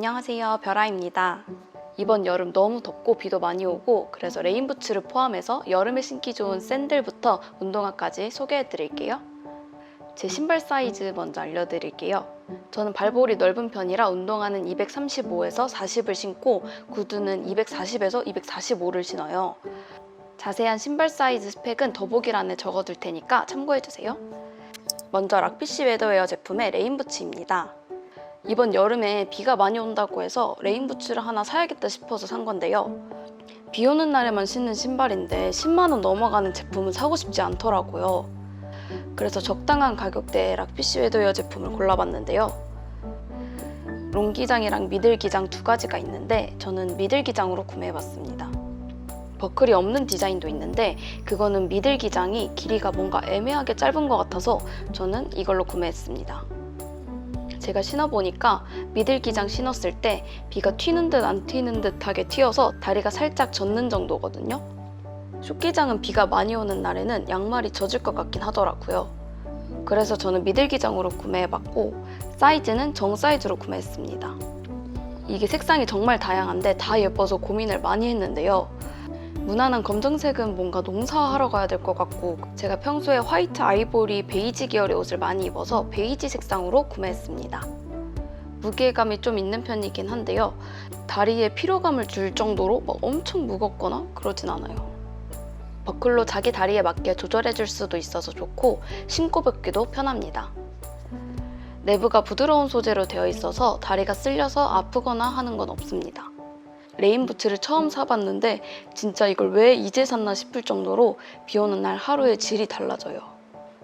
안녕하세요. 별아입니다. 이번 여름 너무 덥고 비도 많이 오고 그래서 레인부츠를 포함해서 여름에 신기 좋은 샌들부터 운동화까지 소개해 드릴게요. 제 신발 사이즈 먼저 알려드릴게요. 저는 발볼이 넓은 편이라 운동화는 235에서 40을 신고 구두는 240에서 245를 신어요. 자세한 신발 사이즈 스펙은 더보기란에 적어둘 테니까 참고해주세요. 먼저 락피쉬 웨더웨어 제품의 레인부츠입니다. 이번 여름에 비가 많이 온다고 해서 레인부츠를 하나 사야겠다 싶어서 산 건데요. 비 오는 날에만 신는 신발인데 10만 원 넘어가는 제품은 사고 싶지 않더라고요. 그래서 적당한 가격대의 락피쉬 웨더웨어 제품을 골라봤는데요. 롱 기장이랑 미들 기장 두 가지가 있는데 저는 미들 기장으로 구매해봤습니다. 버클이 없는 디자인도 있는데 그거는 미들 기장이 길이가 뭔가 애매하게 짧은 것 같아서 저는 이걸로 구매했습니다. 제가 신어보니까 미들 기장 신었을 때 비가 튀는 듯 안 튀는 듯하게 튀어서 다리가 살짝 젖는 정도거든요. 숏기장은 비가 많이 오는 날에는 양말이 젖을 것 같긴 하더라고요. 그래서 저는 미들 기장으로 구매해봤고 사이즈는 정 사이즈로 구매했습니다. 이게 색상이 정말 다양한데 다 예뻐서 고민을 많이 했는데요. 무난한 검정색은 뭔가 농사하러 가야 될 것 같고 제가 평소에 화이트 아이보리 베이지 계열의 옷을 많이 입어서 베이지 색상으로 구매했습니다. 무게감이 좀 있는 편이긴 한데요. 다리에 피로감을 줄 정도로 막 엄청 무겁거나 그러진 않아요. 버클로 자기 다리에 맞게 조절해 줄 수도 있어서 좋고 신고 벗기도 편합니다. 내부가 부드러운 소재로 되어 있어서 다리가 쓸려서 아프거나 하는 건 없습니다. 레인부츠를 처음 사봤는데 진짜 이걸 왜 이제 샀나 싶을 정도로 비 오는 날 하루의 질이 달라져요.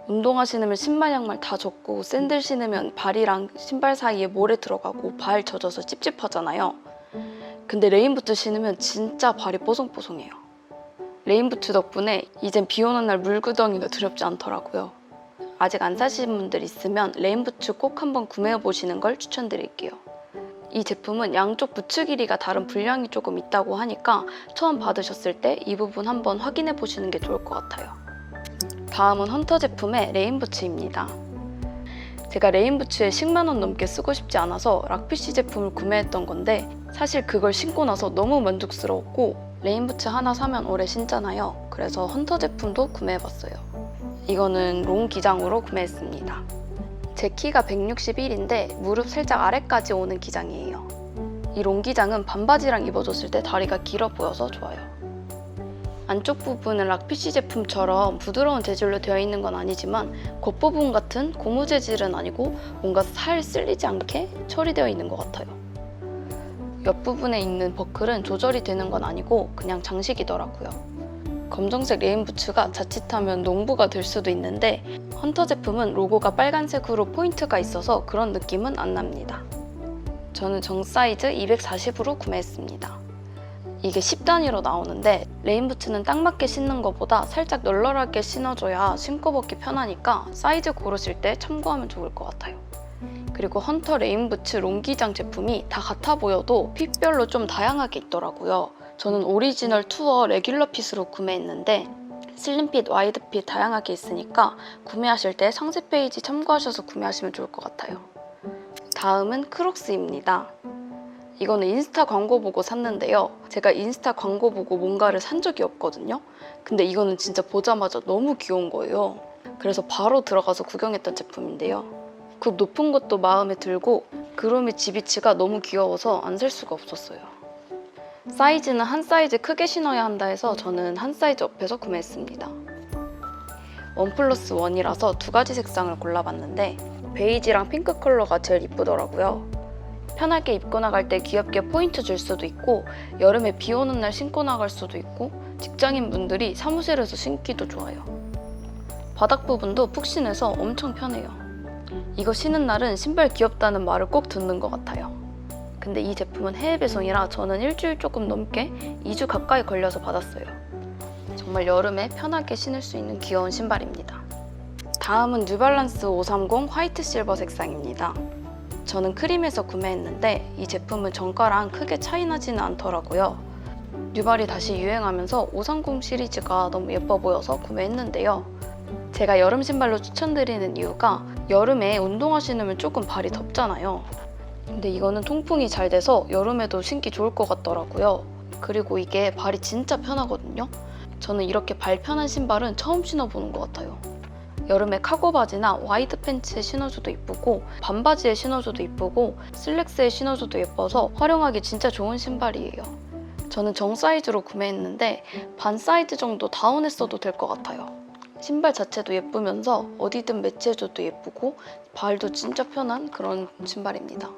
운동화 신으면 신발 양말 다 젖고 샌들 신으면 발이랑 신발 사이에 모래 들어가고 발 젖어서 찝찝하잖아요. 근데 레인부츠 신으면 진짜 발이 뽀송뽀송해요. 레인부츠 덕분에 이젠 비 오는 날 물구덩이가 두렵지 않더라고요. 아직 안 사신 분들 있으면 레인부츠 꼭 한번 구매해 보시는 걸 추천드릴게요. 이 제품은 양쪽 부츠 길이가 다른 분량이 조금 있다고 하니까 처음 받으셨을 때 이 부분 한번 확인해 보시는 게 좋을 것 같아요. 다음은 헌터 제품의 레인 부츠입니다. 제가 레인 부츠에 10만 원 넘게 쓰고 싶지 않아서 락피쉬 제품을 구매했던 건데 사실 그걸 신고 나서 너무 만족스러웠고 레인 부츠 하나 사면 오래 신잖아요. 그래서 헌터 제품도 구매해봤어요. 이거는 롱 기장으로 구매했습니다. 제 키가 161인데 무릎 살짝 아래까지 오는 기장이에요. 이 롱기장은 반바지랑 입어줬을 때 다리가 길어 보여서 좋아요. 안쪽 부분은 락피쉬 제품처럼 부드러운 재질로 되어 있는 건 아니지만 겉부분 같은 고무 재질은 아니고 뭔가 살 쓸리지 않게 처리되어 있는 것 같아요. 옆부분에 있는 버클은 조절이 되는 건 아니고 그냥 장식이더라고요. 검정색 레인 부츠가 자칫하면 농부가 될 수도 있는데 헌터 제품은 로고가 빨간색으로 포인트가 있어서 그런 느낌은 안 납니다. 저는 정 사이즈 240으로 구매했습니다. 이게 10단위로 나오는데 레인부츠는 딱 맞게 신는 것보다 살짝 널널하게 신어줘야 신고 벗기 편하니까 사이즈 고르실 때 참고하면 좋을 것 같아요. 그리고 헌터 레인부츠 롱기장 제품이 다 같아 보여도 핏별로 좀 다양하게 있더라고요. 저는 오리지널 투어 레귤러 핏으로 구매했는데 슬림핏, 와이드핏 다양하게 있으니까 구매하실 때 상세 페이지 참고하셔서 구매하시면 좋을 것 같아요. 다음은 크록스입니다. 이거는 인스타 광고 보고 샀는데요. 제가 인스타 광고 보고 뭔가를 산 적이 없거든요. 근데 이거는 진짜 보자마자 너무 귀여운 거예요. 그래서 바로 들어가서 구경했던 제품인데요. 굽 높은 것도 마음에 들고 그로미 지비치가 너무 귀여워서 안 살 수가 없었어요. 사이즈는 한 사이즈 크게 신어야 한다 해서 저는 한 사이즈 업해서 구매했습니다. 원 플러스 원이라서 두 가지 색상을 골라봤는데 베이지랑 핑크 컬러가 제일 이쁘더라고요. 편하게 입고 나갈 때 귀엽게 포인트 줄 수도 있고 여름에 비 오는 날 신고 나갈 수도 있고 직장인 분들이 사무실에서 신기도 좋아요. 바닥 부분도 푹신해서 엄청 편해요. 이거 신은 날은 신발 귀엽다는 말을 꼭 듣는 것 같아요. 근데 이 제품은 해외 배송이라 저는 일주일 조금 넘게 2주 가까이 걸려서 받았어요. 정말 여름에 편하게 신을 수 있는 귀여운 신발입니다. 다음은 뉴발란스 530 화이트 실버 색상입니다. 저는 크림에서 구매했는데 이 제품은 정가랑 크게 차이 나지는 않더라고요. 뉴발이 다시 유행하면서 530 시리즈가 너무 예뻐 보여서 구매했는데요. 제가 여름 신발로 추천드리는 이유가 여름에 운동화 신으면 조금 발이 덥잖아요. 근데 이거는 통풍이 잘 돼서 여름에도 신기 좋을 것 같더라고요. 그리고 이게 발이 진짜 편하거든요. 저는 이렇게 발 편한 신발은 처음 신어보는 것 같아요. 여름에 카고 바지나 와이드 팬츠에 신어줘도 이쁘고 반바지에 신어줘도 이쁘고 슬랙스에 신어줘도 예뻐서 활용하기 진짜 좋은 신발이에요. 저는 정 사이즈로 구매했는데 반 사이즈 정도 다운했어도 될 것 같아요. 신발 자체도 예쁘면서 어디든 매치해줘도 예쁘고 발도 진짜 편한 그런 신발입니다.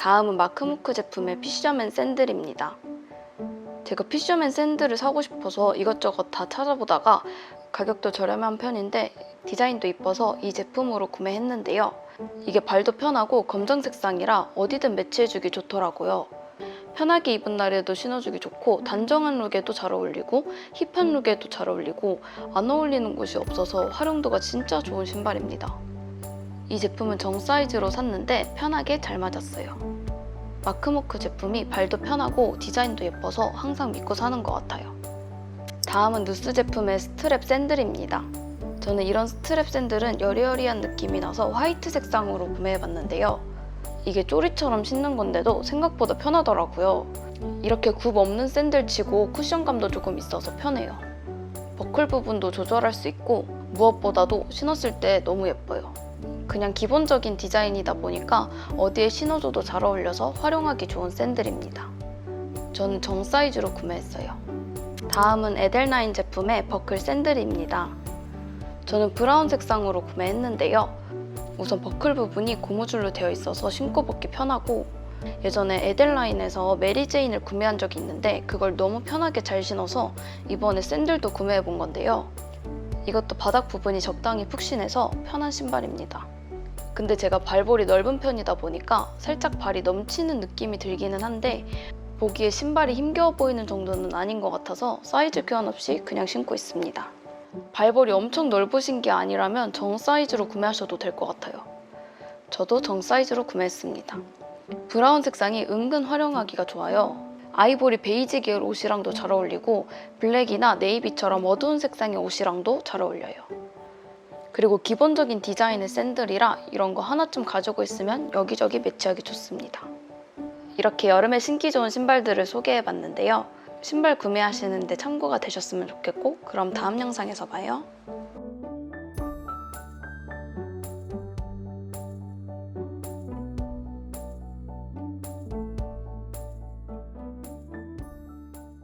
다음은 마크무크 제품의 피셔맨 샌들입니다. 제가 피셔맨 샌들을 사고 싶어서 이것저것 다 찾아보다가 가격도 저렴한 편인데 디자인도 이뻐서 이 제품으로 구매했는데요. 이게 발도 편하고 검정 색상이라 어디든 매치해주기 좋더라고요. 편하게 입은 날에도 신어주기 좋고 단정한 룩에도 잘 어울리고 힙한 룩에도 잘 어울리고 안 어울리는 곳이 없어서 활용도가 진짜 좋은 신발입니다. 이 제품은 정 사이즈로 샀는데 편하게 잘 맞았어요. 마크모크 제품이 발도 편하고 디자인도 예뻐서 항상 믿고 사는 것 같아요. 다음은 누스 제품의 스트랩 샌들입니다. 저는 이런 스트랩 샌들은 여리여리한 느낌이 나서 화이트 색상으로 구매해봤는데요. 이게 쪼리처럼 신는 건데도 생각보다 편하더라고요. 이렇게 굽 없는 샌들 치고 쿠션감도 조금 있어서 편해요. 버클 부분도 조절할 수 있고 무엇보다도 신었을 때 너무 예뻐요. 그냥 기본적인 디자인이다 보니까 어디에 신어줘도 잘 어울려서 활용하기 좋은 샌들입니다. 저는 정 사이즈로 구매했어요. 다음은 에델나인 제품의 버클 샌들입니다. 저는 브라운 색상으로 구매했는데요. 우선 버클 부분이 고무줄로 되어 있어서 신고 벗기 편하고 예전에 에델라인에서 메리제인을 구매한 적이 있는데 그걸 너무 편하게 잘 신어서 이번에 샌들도 구매해 본 건데요. 이것도 바닥 부분이 적당히 푹신해서 편한 신발입니다. 근데 제가 발볼이 넓은 편이다 보니까 살짝 발이 넘치는 느낌이 들기는 한데 보기에 신발이 힘겨워 보이는 정도는 아닌 것 같아서 사이즈 교환 없이 그냥 신고 있습니다. 발볼이 엄청 넓으신 게 아니라면 정 사이즈로 구매하셔도 될 것 같아요. 저도 정 사이즈로 구매했습니다. 브라운 색상이 은근 활용하기가 좋아요. 아이보리 베이지 계열 옷이랑도 잘 어울리고 블랙이나 네이비처럼 어두운 색상의 옷이랑도 잘 어울려요. 그리고 기본적인 디자인의 샌들이라 이런 거 하나쯤 가지고 있으면 여기저기 매치하기 좋습니다. 이렇게 여름에 신기 좋은 신발들을 소개해 봤는데요. 신발 구매하시는데 참고가 되셨으면 좋겠고 그럼 다음 영상에서 봐요.